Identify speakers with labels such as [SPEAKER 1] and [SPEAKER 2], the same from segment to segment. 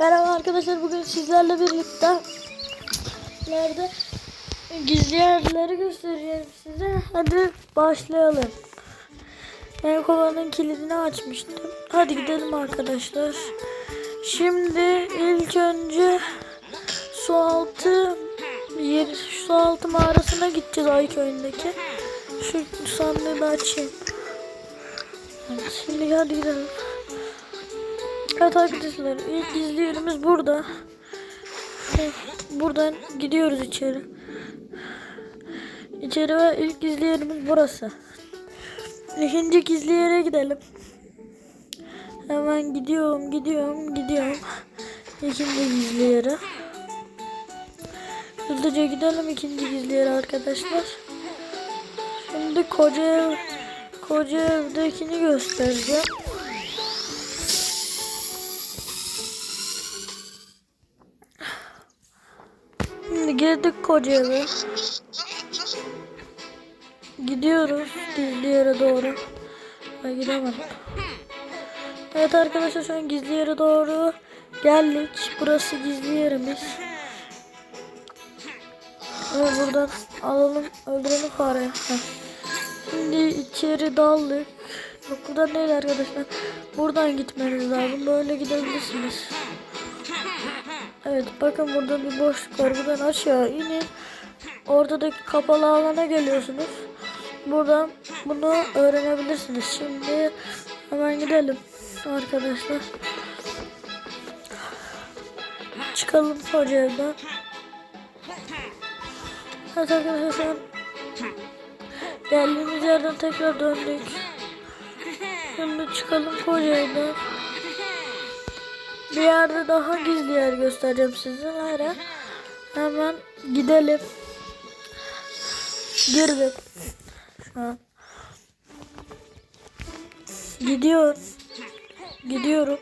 [SPEAKER 1] Merhaba arkadaşlar bugün sizlerle birlikte nerede gizli yerleri göstereceğim size. Hadi başlayalım. Ben kovanın kilidini açmıştım. Hadi gidelim arkadaşlar. Şimdi ilk önce su altı yer, su altı mağarasına gideceğiz Ay köyündeki. Şu sandığı da açayım. Şimdi hadi gidelim. Evet arkadaşlar ilk gizli yerimiz burada. Buradan gidiyoruz içeri. İçeri ve ilk gizli yerimiz burası. İkinci gizli yere gidelim. Hemen gidiyorum, gidiyorum, gidiyorum. İkinci gizli yere. Hızlıca gidelim ikinci gizli yere arkadaşlar. Şimdi koca ev, koca evdekini göstereceğim. Şimdi girdik koca eve. Gidiyoruz gizli yere doğru. Ben gidemedim. Evet arkadaşlar şu an gizli yere doğru geldik. Burası gizli yerimiz. Evet buradan alalım öldürelim fareyi. Şimdi içeri daldık. Yok buradan değil arkadaşlar. Buradan gitmeniz lazım. Böyle gidebilirsiniz. Evet bakın burada bir boşluk var. Buradan aşağı inin. Ortadaki kapalı alana geliyorsunuz. Buradan bunu öğrenebilirsiniz. Şimdi hemen gidelim arkadaşlar. Çıkalım hoca evden. Evet arkadaşlar geldiğimiz yerden tekrar döndük. Şimdi çıkalım evden. Bir yerde daha gizli yer göstereceğim. Hayır. Hemen gidelim. Girdim. Şu an. Gidiyor. Gidiyorum.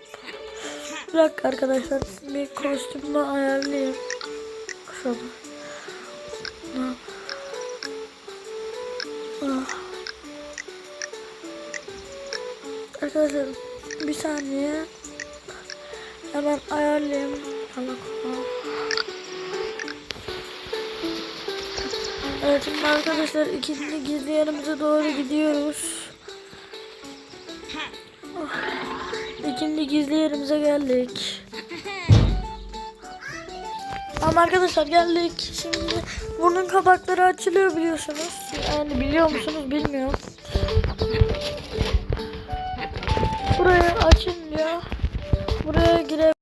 [SPEAKER 1] Bir dakika arkadaşlar. Bir kostümü ayarlayayım. Ah. Arkadaşlar bir saniye. Hemen ayarlayayım. Evet şimdi arkadaşlar ikinci gizli yerimize doğru gidiyoruz. İkinci gizli yerimize geldik. Ama arkadaşlar geldik. Şimdi bunun kapakları açılıyor biliyorsunuz. Yani biliyor musunuz bilmiyorum.